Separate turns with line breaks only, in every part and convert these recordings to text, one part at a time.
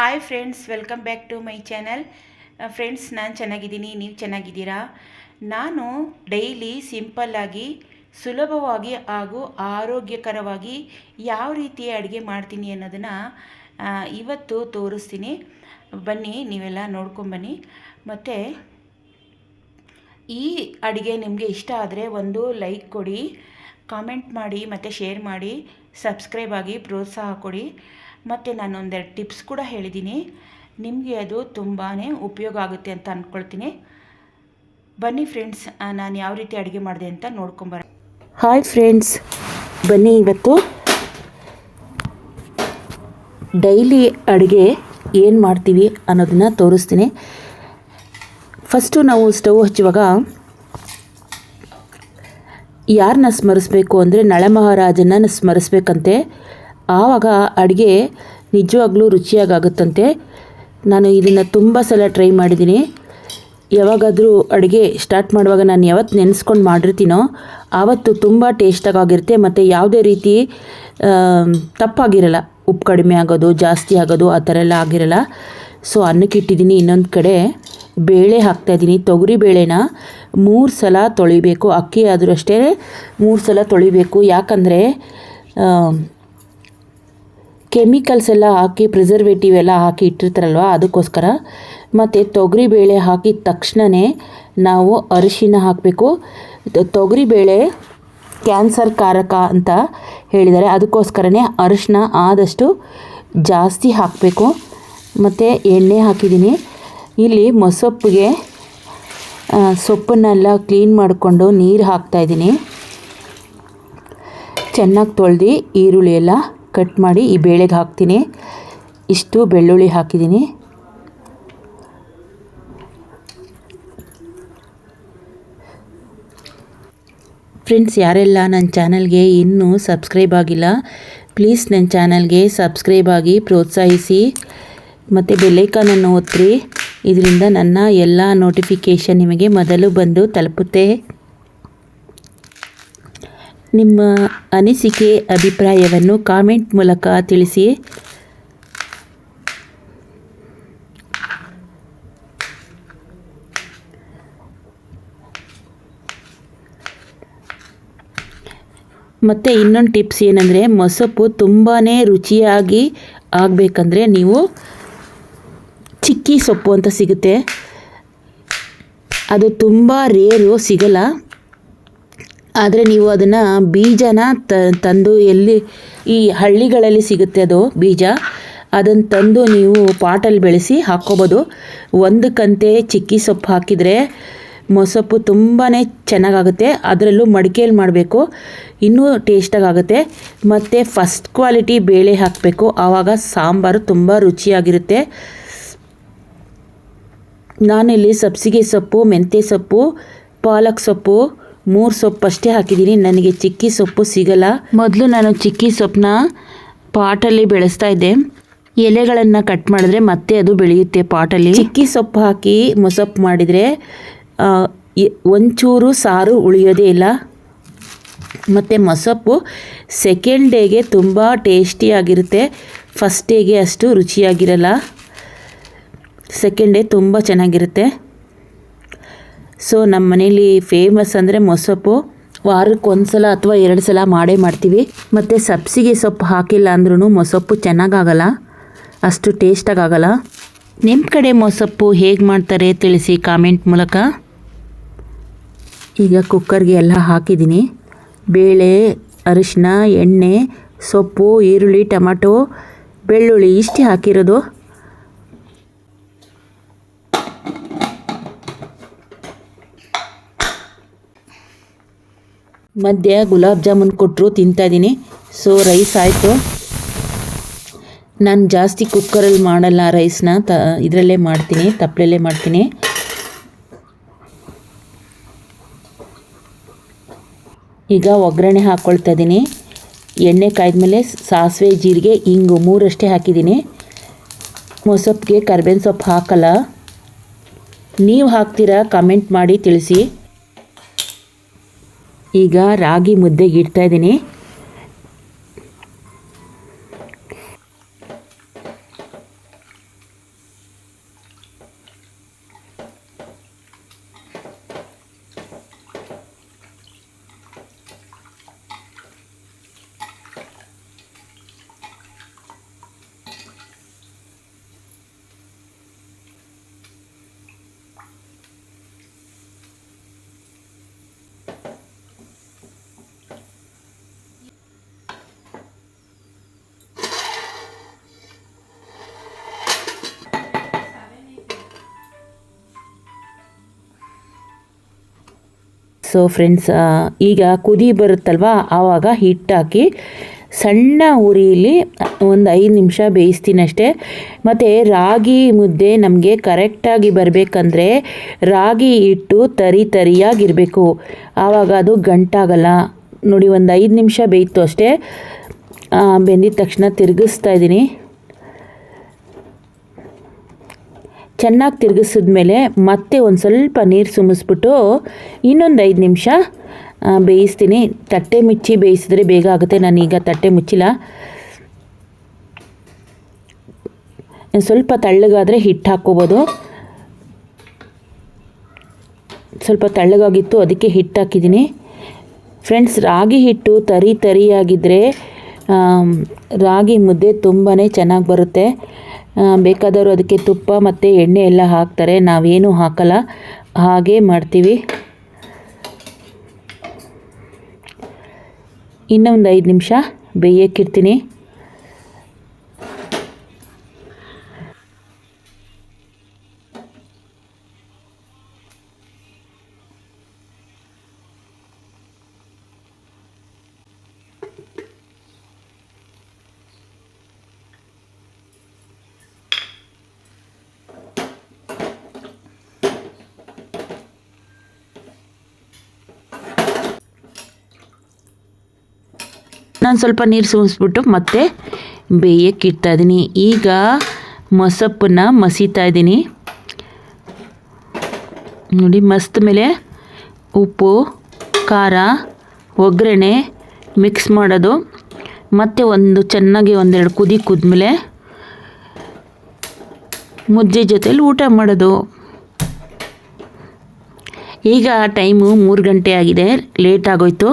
Hi friends welcome back to my channel friends ನಾನು ಚೆನ್ನಾಗಿದ್ದೀನಿ, ನೀವು ಚೆನ್ನಾಗಿದ್ದೀರಾ? ನಾನು ಡೈಲಿ ಸಿಂಪಲ್ಲಾಗಿ ಸುಲಭವಾಗಿ ಹಾಗೂ ಆರೋಗ್ಯಕರವಾಗಿ ಯಾವ ರೀತಿ ಅಡುಗೆ ಮಾಡ್ತೀನಿ ಅನ್ನೋದನ್ನು ಇವತ್ತು ತೋರಿಸ್ತೀನಿ. ಬನ್ನಿ, ನೀವೆಲ್ಲ ನೋಡ್ಕೊಂಬನ್ನಿ ಮತ್ತು, ಈ ಅಡುಗೆ ನಿಮಗೆ ಇಷ್ಟ ಆದರೆ ಒಂದು ಲೈಕ್ ಕೊಡಿ ಕಾಮೆಂಟ್ ಮಾಡಿ, ಮತ್ತು ಶೇರ್ ಮಾಡಿ ಸಬ್ಸ್ಕ್ರೈಬ್ ಆಗಿ ಪ್ರೋತ್ಸಾಹ ಕೊಡಿ. ಮತ್ತು ನಾನೊಂದೆರಡು ಟಿಪ್ಸ್ ಕೂಡ ಹೇಳಿದ್ದೀನಿ. ನಿಮಗೆ ಅದು ತುಂಬಾ ಉಪಯೋಗ ಆಗುತ್ತೆ ಅಂತ ಅಂದ್ಕೊಳ್ತೀನಿ ಬನ್ನಿ ಫ್ರೆಂಡ್ಸ್ ನಾನು ಯಾವ ರೀತಿ ಅಡುಗೆ ಮಾಡಿದೆ ಅಂತ ನೋಡ್ಕೊಂಬರ. ಹಾಯ್ ಫ್ರೆಂಡ್ಸ್, ಬನ್ನಿ ಇವತ್ತು ಡೈಲಿ ಅಡುಗೆ ಏನು ಮಾಡ್ತೀವಿ ಅನ್ನೋದನ್ನು ತೋರಿಸ್ತೀನಿ. ಫಸ್ಟು ನಾವು ಸ್ಟವ್ ಹಚ್ಚುವಾಗ ಯಾರನ್ನ ಸ್ಮರಿಸ್ಬೇಕು ಅಂದರೆ ನಳಮಹಾರಾಜನ ಸ್ಮರಿಸ್ಬೇಕಂತೆ. ಆವಾಗ ಅಡುಗೆ ನಿಜವಾಗ್ಲೂ ರುಚಿಯಾಗುತ್ತಂತೆ ನಾನು ಇದನ್ನು ತುಂಬ ಸಲ ಟ್ರೈ ಮಾಡಿದ್ದೀನಿ. ಯಾವಾಗಾದರೂ ಅಡುಗೆ ಸ್ಟಾರ್ಟ್ ಮಾಡುವಾಗ ನಾನು ಯಾವತ್ತು ನೆನೆಸ್ಕೊಂಡು ಮಾಡಿರ್ತೀನೋ, ಆವತ್ತು ತುಂಬ ಟೇಸ್ಟಾಗಿರುತ್ತೆ ಮತ್ತು ಯಾವುದೇ ರೀತಿ ತಪ್ಪಾಗಿರಲ್ಲ. ಉಪ್ಪು ಕಡಿಮೆ ಆಗೋದು, ಜಾಸ್ತಿ ಆಗೋದು, ಆ ಥರ ಎಲ್ಲ ಆಗಿರಲ್ಲ. ಸೊ ಅನ್ನಕ್ಕೆ ಇಟ್ಟಿದ್ದೀನಿ. ಇನ್ನೊಂದು ಕಡೆ ಬೇಳೆ ಹಾಕ್ತಾಯಿದ್ದೀನಿ ತೊಗರಿ ಬೇಳೆನ ಮೂರು ಸಲ ತೊಳಿಬೇಕು. ಅಕ್ಕಿ ಆದರೂ ಅಷ್ಟೇ ಮೂರು ಸಲ ತೊಳಿಬೇಕು. ಯಾಕಂದರೆ ಕೆಮಿಕಲ್ಸ್ ಎಲ್ಲ ಹಾಕಿ ಪ್ರಿಸರ್ವೇಟಿವ್ ಎಲ್ಲ ಹಾಕಿ ಇಟ್ಟಿರ್ತಾರಲ್ವ, ಅದಕ್ಕೋಸ್ಕರ. ಮತ್ತು ತೊಗರಿ ಬೇಳೆ ಹಾಕಿದ ತಕ್ಷಣವೇ ನಾವು ಅರಿಶಿನ ಹಾಕಬೇಕು. ತೊಗರಿಬೇಳೆ ಕ್ಯಾನ್ಸರ್ ಕಾರಕ ಅಂತ ಹೇಳಿದ್ದಾರೆ. ಅದಕ್ಕೋಸ್ಕರನೇ ಅರಿಶಿನ ಆದಷ್ಟು ಜಾಸ್ತಿ ಹಾಕಬೇಕು. ಮತ್ತು ಎಣ್ಣೆ ಹಾಕಿದ್ದೀನಿ. ಇಲ್ಲಿ ಮೊಸೊಪ್ಪಿಗೆ ಸೊಪ್ಪನ್ನೆಲ್ಲ ಕ್ಲೀನ್ ಮಾಡಿಕೊಂಡು ನೀರು ಹಾಕ್ತಾಯಿದ್ದೀನಿ ಚೆನ್ನಾಗಿ ತೊಳೆದು ಈರುಳ್ಳಿ ಎಲ್ಲ ಕಟ್ ಮಾಡಿ ಈ ಬೇಳೆಗೆ ಹಾಕ್ತೀನಿ. ಇಷ್ಟು ಬೆಳ್ಳುಳ್ಳಿ ಹಾಕಿದ್ದೀನಿ ಫ್ರೆಂಡ್ಸ್, ಯಾರೆಲ್ಲ ನನ್ನ ಚಾನಲ್ಗೆ ಇನ್ನೂ ಸಬ್ಸ್ಕ್ರೈಬ್ ಆಗಿಲ್ಲ, ಪ್ಲೀಸ್ ನನ್ನ ಚಾನಲ್ಗೆ ಸಬ್ಸ್ಕ್ರೈಬ್ ಆಗಿ ಪ್ರೋತ್ಸಾಹಿಸಿ. ಮತ್ತು ಬೆಲ್ಲೈಕಾನನ್ನು ಒತ್ತಿರಿ ಇದರಿಂದ ನನ್ನ ಎಲ್ಲ ನೋಟಿಫಿಕೇಷನ್ ನಿಮಗೆ ಮೊದಲು ಬಂದು ತಲುಪುತ್ತೆ. ನಿಮ್ಮ ಅನಿಸಿಕೆ, ಅಭಿಪ್ರಾಯವನ್ನು ಕಾಮೆಂಟ್ ಮೂಲಕ ತಿಳಿಸಿ. ಮತ್ತು ಇನ್ನೊಂದು ಟಿಪ್ಸ್ ಏನಂದರೆ ಮೊಸಪ್ಪು ತುಂಬಾ ರುಚಿಯಾಗಿ ಆಗಬೇಕಂದ್ರೆ ನೀವು ಚಿಕ್ಕಿ ಸೊಪ್ಪು ಅಂತ ಸಿಗುತ್ತೆ. ಅದು ತುಂಬ ರೇರು, ಸಿಗಲ್ಲ. ಆದರೆ ನೀವು ಅದನ್ನು ಬೀಜನ ತಂದು ಎಲ್ಲಿ, ಈ ಹಳ್ಳಿಗಳಲ್ಲಿ ಸಿಗುತ್ತೆ ಅದು ಬೀಜ ಅದನ್ನು ತಂದು ನೀವು ಪಾಟಲ್ಲಿ ಬೆಳೆಸಿ ಹಾಕ್ಕೋಬೋದು. ಒಂದು ಕಂತೆ ಚಿಕ್ಕಿ ಸೊಪ್ಪು ಹಾಕಿದರೆ ಮೊಸೊಪ್ಪು ತುಂಬಾ ಚೆನ್ನಾಗಾಗುತ್ತೆ. ಅದರಲ್ಲೂ ಮಡಿಕೆಯಲ್ಲಿ ಮಾಡಬೇಕು. ಇನ್ನೂ ಟೇಸ್ಟಾಗುತ್ತೆ ಮತ್ತು ಫಸ್ಟ್ ಕ್ವಾಲಿಟಿ ಬೇಳೆ ಹಾಕಬೇಕು. ಆವಾಗ ಸಾಂಬಾರು ತುಂಬ ರುಚಿಯಾಗಿರುತ್ತೆ. ನಾನಿಲ್ಲಿ ಸಬ್ಸಿಗೆ ಸೊಪ್ಪು, ಮೆಂತ್ಯ ಸೊಪ್ಪು, ಪಾಲಕ್ ಸೊಪ್ಪು ಮೂರು ಸೊಪ್ಪು ಅಷ್ಟೇ ಹಾಕಿದ್ದೀನಿ ನನಗೆ ಚಿಕ್ಕಿ ಸೊಪ್ಪು ಸಿಗಲ್ಲ. ಮೊದಲು ನಾನು ಚಿಕ್ಕಿ ಸೊಪ್ಪನ್ನ ಪಾಟಲ್ಲಿ ಬೆಳೆಸ್ತಾ ಇದ್ದೆ. ಎಲೆಗಳನ್ನು ಕಟ್ ಮಾಡಿದ್ರೆ ಮತ್ತೆ ಅದು ಬೆಳೆಯುತ್ತೆ ಪಾಟಲ್ಲಿ. ಚಿಕ್ಕಿ ಸೊಪ್ಪು ಹಾಕಿ ಮೊಸಪ್ಪು ಮಾಡಿದರೆ ಒಂಚೂರು ಸಾರು ಉಳಿಯೋದೇ ಇಲ್ಲ. ಮತ್ತು ಮೊಸಪ್ಪು ಸೆಕೆಂಡ್ ಡೇಗೆ ತುಂಬ ಟೇಸ್ಟಿಯಾಗಿರುತ್ತೆ ಫಸ್ಟ್ ಡೇಗೆ ಅಷ್ಟು ರುಚಿಯಾಗಿರಲ್ಲ. ಸೆಕೆಂಡ್ ಡೇ ತುಂಬ ಚೆನ್ನಾಗಿರುತ್ತೆ. ಸೊ ನಮ್ಮ ಮನೇಲಿ ಫೇಮಸ್ ಅಂದರೆ ಮೊಸಪ್ಪು. ವಾರಕ್ಕೆ ಒಂದು ಸಲ ಅಥವಾ ಎರಡು ಸಲ ಮಾಡೇ ಮಾಡ್ತೀವಿ. ಮತ್ತು ಸಬ್ಸಿಗೆ ಸೊಪ್ಪು ಹಾಕಿಲ್ಲ ಅಂದ್ರೂ ಮೊಸಪ್ಪು ಚೆನ್ನಾಗಾಗಲ್ಲ. ಅಷ್ಟು ಟೇಸ್ಟಾಗಲ್ಲ ನಿಮ್ಮ ಕಡೆ ಮೊಸಪ್ಪು ಹೇಗೆ ಮಾಡ್ತಾರೆ ತಿಳಿಸಿ ಕಾಮೆಂಟ್ ಮೂಲಕ. ಈಗ ಕುಕ್ಕರ್ಗೆ ಎಲ್ಲ ಹಾಕಿದ್ದೀನಿ. ಬೇಳೆ ಅರಿಶಿನ ಎಣ್ಣೆ, ಸೊಪ್ಪು, ಈರುಳ್ಳಿ, ಟೊಮಟೊ, ಬೆಳ್ಳುಳ್ಳಿ, ಇಷ್ಟೇ ಹಾಕಿರೋದು. ಮಧ್ಯ ಗುಲಾಬ್ ಜಾಮೂನ್ ಕೊಟ್ಟರು ತಿಂತಾಯಿದ್ದೀನಿ ಸೊ ರೈಸ್ ಆಯಿತು. ನಾನು ಜಾಸ್ತಿ ಕುಕ್ಕರಲ್ಲಿ ಮಾಡಲ್ಲ ರೈಸ್ನ ತ, ಇದರಲ್ಲೇ ಮಾಡ್ತೀನಿ ತಪ್ಪಲಲ್ಲೇ ಮಾಡ್ತೀನಿ. ಈಗ ಒಗ್ಗರಣೆ ಹಾಕ್ಕೊಳ್ತಾ ಇದ್ದೀನಿ ಎಣ್ಣೆ ಕಾಯ್ದ್ಮೇಲೆ ಸಾಸಿವೆ, ಜೀರಿಗೆ ಹಿಂಗು ಮೂರಷ್ಟೇ ಹಾಕಿದ್ದೀನಿ ಮೊಸಪ್ಪಿಗೆ ಕರ್ಬೇವಿನ ಸೊಪ್ಪು ಹಾಕಲ್ಲ. ನೀವು ಹಾಕ್ತೀರಾ ಕಮೆಂಟ್ ಮಾಡಿ ತಿಳಿಸಿ. ಈಗ ರಾಗಿ ಮುದ್ದೆಗೆ ಇಡ್ತಾ ಇದ್ದೀನಿ. ಸೊ ಫ್ರೆಂಡ್ಸ್ ಈಗ ಕುದಿ ಬರುತ್ತಲ್ವ? ಆವಾಗ ಹಿಟ್ಟು ಹಾಕಿ ಸಣ್ಣ ಉರಿಯಲ್ಲಿ ಒಂದು ಐದು ನಿಮಿಷ ಬೇಯಿಸ್ತೀನಿ ಅಷ್ಟೇ. ಮತ್ತು ರಾಗಿ ಮುದ್ದೆ ನಮಗೆ ಕರೆಕ್ಟಾಗಿ ಬರಬೇಕಂದ್ರೆ ರಾಗಿ ಹಿಟ್ಟು ತರಿ ತರಿಯಾಗಿರಬೇಕು. ಆವಾಗ ಅದು ಗಂಟಾಗಲ್ಲ. ನೋಡಿ, ಒಂದು ಐದು ನಿಮಿಷ ಬೇಯಿತು ಅಷ್ಟೇ. ಬೆಂದಿದ ತಕ್ಷಣ ತಿರುಗಿಸ್ತಾ ಇದ್ದೀನಿ. ಚೆನ್ನಾಗಿ ತಿರುಗಿಸಿದ್ಮೇಲೆ ಮತ್ತೆ ಒಂದು ಸ್ವಲ್ಪ ನೀರು ಸುಮಿಸ್ಬಿಟ್ಟು ಇನ್ನೊಂದು ಐದು ನಿಮಿಷ ಬೇಯಿಸ್ತೀನಿ. ತಟ್ಟೆ ಮುಚ್ಚಿ ಬೇಯಿಸಿದ್ರೆ ಬೇಗ ಆಗುತ್ತೆ. ನಾನೀಗ ತಟ್ಟೆ ಮುಚ್ಚಿಲ್ಲ. ಸ್ವಲ್ಪ ತಳ್ಳಗಾದರೆ ಹಿಟ್ಟು ಹಾಕ್ಕೋಬೋದು. ಸ್ವಲ್ಪ ತಳ್ಳಗಾಗಿತ್ತು, ಅದಕ್ಕೆ ಹಿಟ್ಟು ಹಾಕಿದ್ದೀನಿ. ಫ್ರೆಂಡ್ಸ್, ರಾಗಿ ಹಿಟ್ಟು ತರಿ ತರಿಯಾಗಿದ್ದರೆ ರಾಗಿ ಮುದ್ದೆ ತುಂಬಾ ಚೆನ್ನಾಗಿ ಬರುತ್ತೆ. ಬೇಕಾದವರು ಅದಕ್ಕೆ ತುಪ್ಪ ಮತ್ತು ಎಣ್ಣೆ ಎಲ್ಲ ಹಾಕ್ತಾರೆ. ನಾವೇನು ಹಾಕಲ್ಲ. ಹಾಗೇ ಮಾಡ್ತೀವಿ. ಇನ್ನೊಂದು ಐದು ನಿಮಿಷ ಬೇಯಕ್ಕಿಡ್ತೀನಿ ನಾನು ಸ್ವಲ್ಪ ನೀರು ಸೂಸ್ಬಿಟ್ಟು ಮತ್ತೆ ಬೇಯಕ್ಕೆ ಇಡ್ತಾ ಇದ್ದೀನಿ ಈಗ ಮೊಸಪ್ಪನ್ನ ಮಸೀತಾ ಇದ್ದೀನಿ ನೋಡಿ, ಮಸ್ತ್ ಮೇಲೆ ಉಪ್ಪು, ಖಾರ, ಒಗ್ಗರಣೆ ಮಿಕ್ಸ್ ಮಾಡೋದು. ಮತ್ತು ಒಂದು ಚೆನ್ನಾಗಿ ಒಂದೆರಡು ಕುದಿ ಕುದ್ಮೇಲೆ ಮುದ್ದೆ ಜೊತೇಲಿ ಊಟ ಮಾಡೋದು. ಈಗ ಟೈಮು ಮೂರು ಗಂಟೆ ಆಗಿದೆ ಲೇಟ್ ಆಗೋಯ್ತು.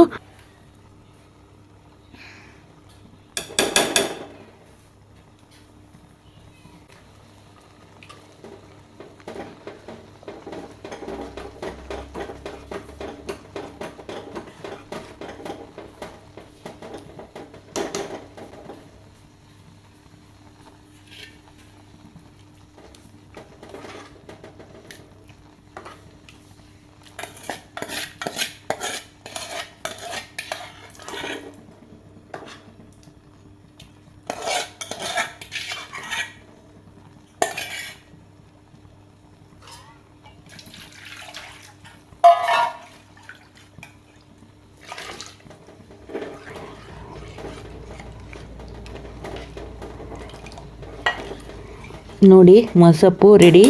ನೋಡಿ ಮೊಸಪ್ಪು ರೆಡಿ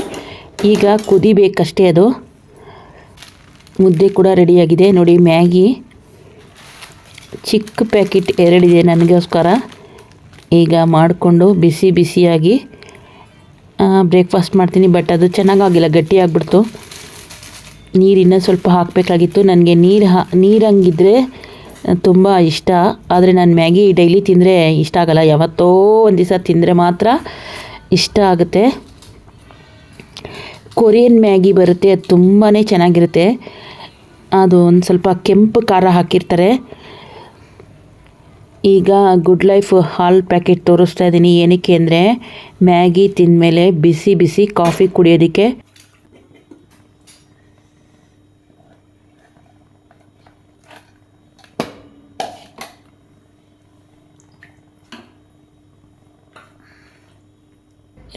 ಈಗ ಕುದಿಬೇಕಷ್ಟೇ ಅದು. ಮುದ್ದೆ ಕೂಡ ರೆಡಿಯಾಗಿದೆ ನೋಡಿ, ಮ್ಯಾಗಿ. ಚಿಕ್ಕ ಪ್ಯಾಕೆಟ್ ಎರಡಿದೆ ನನಗೋಸ್ಕರ. ಈಗ ಮಾಡಿಕೊಂಡು ಬಿಸಿ ಬಿಸಿಯಾಗಿ ಬ್ರೇಕ್ಫಾಸ್ಟ್ ಮಾಡ್ತೀನಿ ಬಟ್ ಅದು ಚೆನ್ನಾಗಾಗಿಲ್ಲ ಗಟ್ಟಿಯಾಗ್ಬಿಡ್ತು ನೀರು ಇನ್ನೂ ಸ್ವಲ್ಪ ಹಾಕಬೇಕಾಗಿತ್ತು. ನನಗೆ ನೀರು ಹಾ, ನೀರಂಗಿದ್ರೆ ತುಂಬ ಇಷ್ಟ. ಆದರೆ ನಾನು ಮ್ಯಾಗಿ ಡೈಲಿ ತಿಂದರೆ ಇಷ್ಟ ಆಗಲ್ಲ. ಯಾವತ್ತೋ ಒಂದು ದಿವಸ ತಿಂದರೆ ಮಾತ್ರ ಇಷ್ಟ ಆಗುತ್ತೆ. ಕೊರಿಯನ್ ಮ್ಯಾಗಿ ಬರುತ್ತೆ, ಅದು ತುಂಬಾ ಚೆನ್ನಾಗಿರುತ್ತೆ. ಅದು ಒಂದು ಸ್ವಲ್ಪ ಕೆಂಪು ಖಾರ ಹಾಕಿರ್ತಾರೆ. ಈಗ ಗುಡ್ ಲೈಫ್ ಹಾಲ್ ಪ್ಯಾಕೆಟ್ ತೋರಿಸ್ತಾ ಇದ್ದೀನಿ ಏನಕ್ಕೆ ಅಂದರೆ ಮ್ಯಾಗಿ ತಿಂದಮೇಲೆ ಬಿಸಿ ಬಿಸಿ ಕಾಫಿ ಕುಡಿಯೋದಕ್ಕೆ.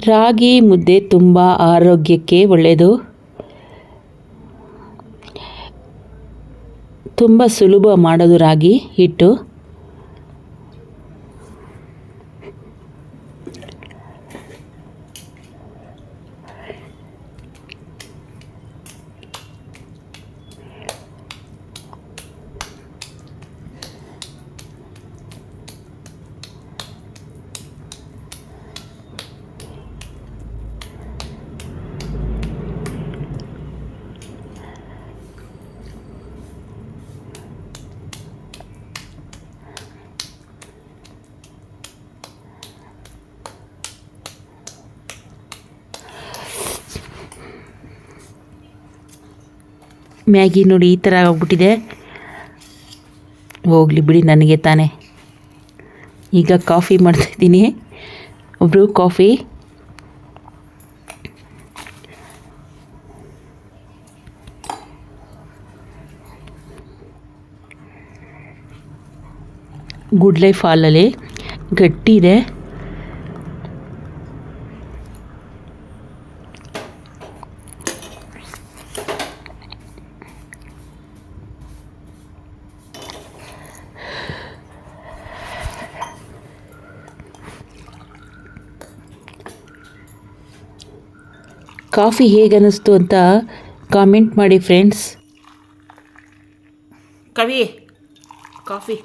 ರಾಗಿ ಮುದ್ದೆ ತುಂಬ ಆರೋಗ್ಯಕ್ಕೆ ಒಳ್ಳೆಯದು. ತುಂಬ ಸುಲಭ ಮಾಡೋದು ರಾಗಿ ಹಿಟ್ಟು. ಮ್ಯಾಗಿ ನೋಡಿ ಈ ಥರ ಆಗ್ಬಿಟ್ಟಿದೆ. ಹೋಗಲಿ ಬಿಡಿ, ನನಗೆ ತಾನೆ. ಈಗ ಕಾಫಿ ಮಾಡ್ತಿದ್ದೀನಿ ಒಬ್ಬರು ಕಾಫಿ. ಗುಡ್ ಲೈಫ್ ಹಾಲಲ್ಲಿ. ಗಟ್ಟಿ ಇದೆ. ಕಾಫಿ ಹೇಗನ್ನಿಸ್ತು ಅಂತ ಕಾಮೆಂಟ್ ಮಾಡಿ ಫ್ರೆಂಡ್ಸ್ ಕವಿ ಕಾಫಿ.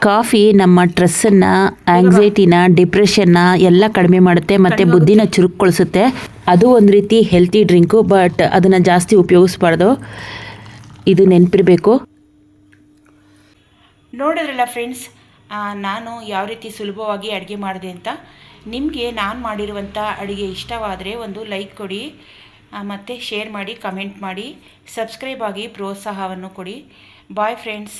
ಕಾಫಿ ನಮ್ಮ ಸ್ಟ್ರೆಸ್ಸನ್ನು ಆಂಗ್ಸೈಟಿನ ಡಿಪ್ರೆಷನ್ನ ಎಲ್ಲ ಕಡಿಮೆ ಮಾಡುತ್ತೆ ಮತ್ತು ಬುದ್ಧಿನ ಚುರುಕುಗೊಳಿಸುತ್ತೆ. ಅದು ಒಂದು ರೀತಿ ಹೆಲ್ತಿ ಡ್ರಿಂಕು ಬಟ್ ಅದನ್ನು ಜಾಸ್ತಿ ಉಪಯೋಗಿಸ್ಬಾರ್ದು. ಇದು ನೆನಪಿರಬೇಕು.
ನೋಡಿದ್ರಲ್ಲ ಫ್ರೆಂಡ್ಸ್ ನಾನು ಯಾವ ರೀತಿ ಸುಲಭವಾಗಿ ಅಡುಗೆ ಮಾಡಿದೆ ಅಂತ? ನಿಮಗೆ ನಾನು ಮಾಡಿರುವಂಥ ಅಡುಗೆ ಇಷ್ಟವಾದರೆ ಒಂದು ಲೈಕ್ ಕೊಡಿ ಮತ್ತು ಶೇರ್ ಮಾಡಿ ಕಮೆಂಟ್ ಮಾಡಿ ಸಬ್ಸ್ಕ್ರೈಬ್ ಆಗಿ ಪ್ರೋತ್ಸಾಹವನ್ನು ಕೊಡಿ. Bye friends